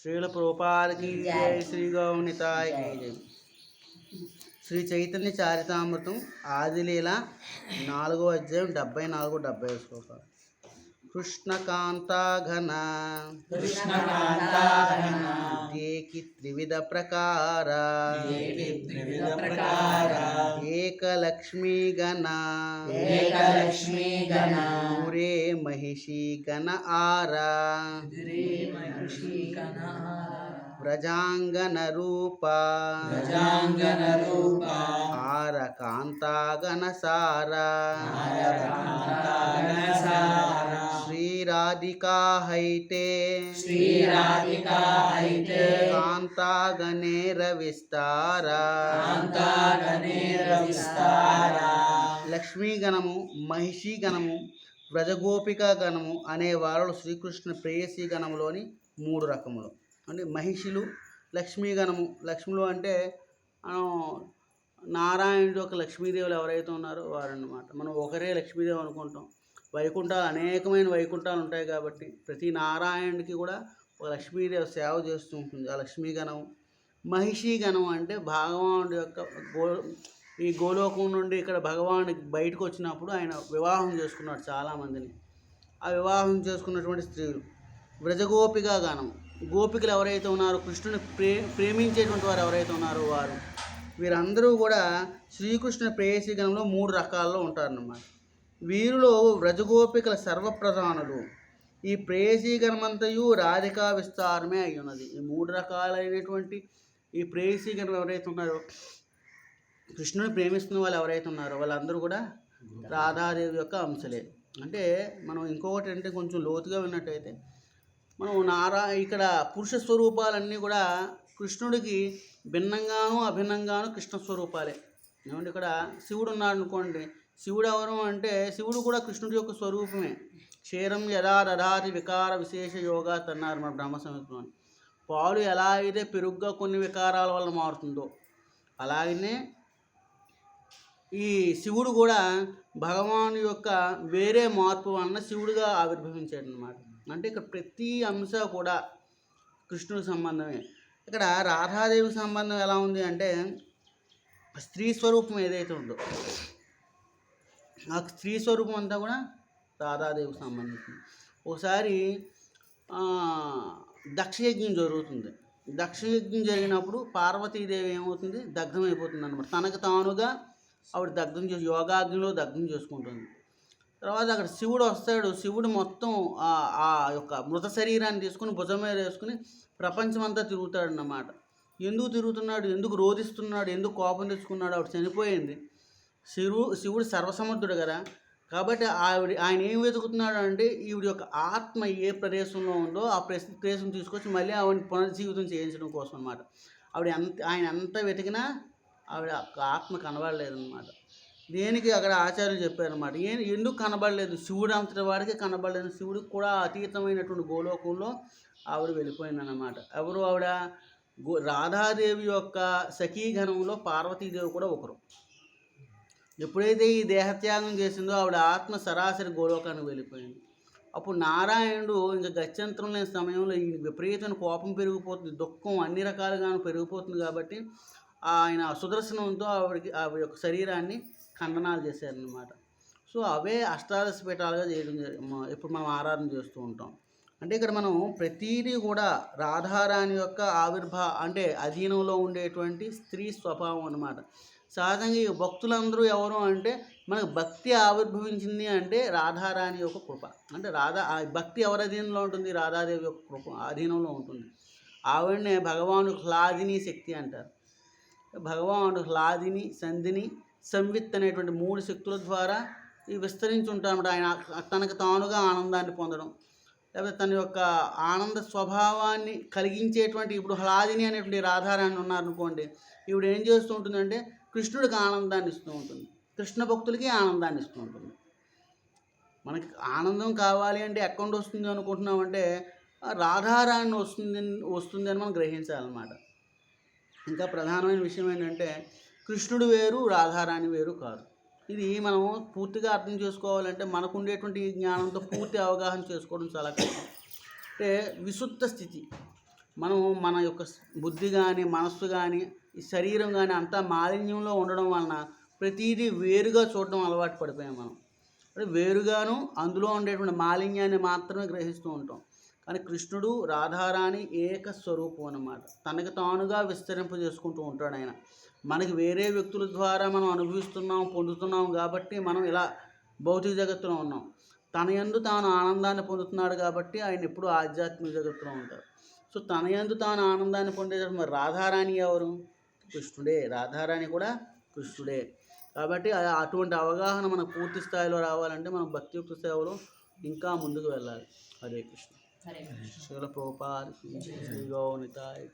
శ్రీల ప్రభుపాదకి జై. శ్రీ గౌనితాయ జై. శ్రీ చైతన్య చారితామృతం ఆదిలీల నాలుగో అధ్యాయం డెబ్బై నాలుగు డెబ్బై ఐదు శ్లోకాలు కృష్ణకాంతాఘన ఏకి త్రివిధ ప్రకార త్రివిధ ప్రకార ఏకలక్ష్మీ గణ ఏకలక్ష్మీ గణ పూరే మహిషి గణ ఆరా మహిషీ గణ వ్రజాంగన రూప గజాంగన రూప ఆర కాంతాగణ సార శ్రీరాధికా హైటే శ్రీరాధికా కాంతాగణేర విస్తార కాంతాగణేర విస్తార లక్ష్మీ గణము మహిషి గణము వ్రజగోపిక గణము అనే వారు శ్రీకృష్ణ ప్రేయసీ గణములోని మూడు రకములు. అంటే మహిషులు లక్ష్మీ గణము లక్ష్ములు అంటే మనం నారాయణుడు యొక్క లక్ష్మీదేవులు ఎవరైతే ఉన్నారో వారన్నమాట. మనం ఒకరే లక్ష్మీదేవి అనుకుంటాం. వైకుంఠాలు అనేకమైన వైకుంఠాలు ఉంటాయి కాబట్టి ప్రతి నారాయణుడికి కూడా ఒక లక్ష్మీదేవి సేవ చేస్తూ ఉంటుంది. ఆ లక్ష్మీ గణం మహిషి గణం అంటే భగవానుడి యొక్క గో ఈ గోలోకం నుండి ఇక్కడ భగవాను బయటకు వచ్చినప్పుడు ఆయన వివాహం చేసుకున్నాడు చాలామందిని. ఆ వివాహం చేసుకున్నటువంటి స్త్రీలు. వ్రజగోపిక గణం గోపికలు ఎవరైతే ఉన్నారో కృష్ణుని ప్రే ప్రేమించేటువంటి వారు ఎవరైతే ఉన్నారో వారు వీరందరూ కూడా శ్రీకృష్ణ ప్రేయసీ గణంలో మూడు రకాల్లో ఉంటారన్నమాట. వీరిలో వ్రజగోపికల సర్వప్రధానులు. ఈ ప్రేయసీ గణమంతయు రాధికా విస్తారమే అయి ఉన్నది ఈ మూడు రకాలైనటువంటి ఈ ప్రేయసీ గణం ఎవరైతే ఉన్నారో కృష్ణుని ప్రేమిస్తున్న వాళ్ళు ఎవరైతే ఉన్నారో వాళ్ళందరూ కూడా రాధాదేవి యొక్క అంశలే. అంటే మనం ఇంకొకటి అంటే కొంచెం లోతుగా విన్నట్టయితే మనం నారా ఇక్కడ పురుష స్వరూపాలన్నీ కూడా కృష్ణుడికి భిన్నంగాను అభిన్నంగాను కృష్ణ స్వరూపాలే. ఏమంటే ఇక్కడ శివుడు ఉన్నాడు అనుకోండి శివుడు ఎవరు అంటే శివుడు కూడా కృష్ణుడి యొక్క స్వరూపమే. క్షీరం యథా వికార విశేష యోగా అన్నారు మన బ్రహ్మ సంహితలో పాలు ఎలా అయితే పెరుగుగా కొన్ని వికారాల వల్ల మారుతుందో అలాగనే ఈ శివుడు కూడా భగవాను యొక్క వేరే మార్పు వలన శివుడుగా ఆవిర్భవించాడు అనమాట అంటే ఇక్కడ ప్రతి అంశ కూడా కృష్ణుడి సంబంధమే. ఇక్కడ రాధాదేవి సంబంధం ఎలా ఉంది అంటే స్త్రీ స్వరూపం ఏదైతే ఉందో ఆ స్త్రీ స్వరూపం అంతా కూడా రాధాదేవికి సంబంధించింది. ఒకసారి దక్షయజ్ఞం జరుగుతుంది. దక్షయజ్ఞం జరిగినప్పుడు పార్వతీదేవి ఏమవుతుంది? దగ్ధం అయిపోతుంది అనమాట తనకు తానుగా ఆవిడ దగ్ధం చేసి యోగాగ్నిలో దగ్ధం చేసుకుంటుంది. తర్వాత అక్కడ శివుడు వస్తాడు. శివుడు మొత్తం ఆ ఆ యొక్క మృత శరీరాన్ని తీసుకుని భుజం మీద వేసుకుని ప్రపంచమంతా తిరుగుతాడు అన్నమాట ఎందుకు తిరుగుతున్నాడు? ఎందుకు రోధిస్తున్నాడు? ఎందుకు కోపం తెచ్చుకున్నాడు? ఆవిడ చనిపోయింది. శివు శివుడు సర్వసమర్థుడు కదా. కాబట్టి ఆవిడ ఆయన ఏం వెతుకుతున్నాడు అంటే ఈవిడ యొక్క ఆత్మ ఏ ప్రదేశంలో ఉందో ఆ ప్రదేశ ప్రదేశం తీసుకొచ్చి మళ్ళీ ఆవిడని పునర్జీవితం చేయించడం కోసం అనమాట ఆవిడ ఎంత ఆయన ఎంత వెతికినా ఆవిడ ఆత్మ కనబడలేదన్నమాట. దేనికి అక్కడ ఆచార్యులు చెప్పారన్నమాట? ఏ ఎందుకు కనబడలేదు? శివుడు అంతటి వాడికి కనబడలేదు. శివుడికి కూడా అతీతమైనటువంటి గోలోకంలో ఆవిడ వెళ్ళిపోయిందన్నమాట. ఎవరు ఆవిడ? గో రాధాదేవి యొక్క సఖీగణంలో పార్వతీదేవి కూడా ఒకరు. ఎప్పుడైతే ఈ దేహత్యాగం చేసిందో ఆవిడ ఆత్మ సరాసరి గోలోకానికి వెళ్ళిపోయింది. అప్పుడు నారాయణుడు ఇంకా గత్యంతరం లేని సమయంలో ఈ విపరీతమైన కోపం పెరిగిపోతుంది. దుఃఖం అన్ని రకాలుగాను పెరిగిపోతుంది కాబట్టి ఆయన సుదర్శనంతో ఆవిడకి ఆవిడ యొక్క శరీరాన్ని ఖండనాలు చేశారనమాట సో అవే అష్టాదశ పీఠాలుగా చేయడం ఇప్పుడు మనం ఆరాధన చేస్తూ ఉంటాం. అంటే ఇక్కడ మనం ప్రతీది కూడా రాధారాణి యొక్క ఆవిర్భా అంటే అధీనంలో ఉండేటువంటి స్త్రీ స్వభావం అనమాట సహజంగా ఈ భక్తులందరూ ఎవరు అంటే మనకు భక్తి ఆవిర్భవించింది అంటే రాధారాణి యొక్క కృప. అంటే రాధా ఆ భక్తి ఎవరి అధీనంలో ఉంటుంది? రాధాదేవి యొక్క కృప అధీనంలో ఉంటుంది. ఆవిడనే భగవాను హ్లాదిని శక్తి అంటారు. భగవానుడు హ్లాదిని సంధిని సంవిత్ అనేటువంటి మూడు శక్తుల ద్వారా ఈ విస్తరించి ఉంటామట ఆయన తనకు తానుగా ఆనందాన్ని పొందడం. లేకపోతే తన యొక్క ఆనంద స్వభావాన్ని కలిగించేటువంటి ఇప్పుడు హ్లాదిని అనేటువంటి రాధారాణి ఉన్నారనుకోండి ఈవిడ ఏం చేస్తూ ఉంటుందంటే కృష్ణుడికి ఆనందాన్ని ఇస్తూ ఉంటుంది. కృష్ణ భక్తులకి ఆనందాన్ని ఇస్తూ ఉంటుంది. మనకి ఆనందం కావాలి అంటే ఎక్కడ వస్తుంది అనుకుంటున్నామంటే రాధారాణి వస్తుంది వస్తుంది అని మనం గ్రహించాలన్నమాట. ఇంకా ప్రధానమైన విషయం ఏంటంటే కృష్ణుడు వేరు రాధారాణి వేరు కాదు. ఇది మనం పూర్తిగా అర్థం చేసుకోవాలంటే మనకు ఉండేటువంటి జ్ఞానంతో పూర్తి అవగాహన చేసుకోవడం చాలా కష్టం. అంటే విశుద్ధ స్థితి. మనం మన యొక్క బుద్ధి కానీ మనస్సు కానీ శరీరం కానీ అంతా మాలిన్యంలో ఉండడం వలన ప్రతిదీ వేరుగా చూడడం అలవాటు పడిపోయాం మనం. అంటే వేరుగాను అందులో ఉండేటువంటి మాలిన్యాన్ని మాత్రమే గ్రహిస్తూ ఉంటాం. అని కృష్ణుడు రాధారాణి ఏక స్వరూపం అన్నమాట. తనకు తానుగా విస్తరింప చేసుకుంటూ ఉంటాడు ఆయన. మనకి వేరే వ్యక్తుల ద్వారా మనం అనుభవిస్తున్నాం పొందుతున్నాం కాబట్టి మనం ఇలా భౌతిక జగత్తులో ఉన్నాం. తన యందు తాను ఆనందాన్ని పొందుతున్నాడు కాబట్టి ఆయన ఎప్పుడూ ఆధ్యాత్మిక జగత్తులో ఉంటారు సో తన యందు తాను ఆనందాన్ని పొందేటప్పుడు మరి రాధారాణి ఎవరు? కృష్ణుడే. రాధారాణి కూడా కృష్ణుడే. కాబట్టి అటువంటి అవగాహన మనకు పూర్తి స్థాయిలో రావాలంటే మనం భక్తియుక్త సేవలో ఇంకా ముందుకు వెళ్ళాలి. హరే కృష్ణ. శిల ప్రోపాల్ శ్రీ గౌనితాయ్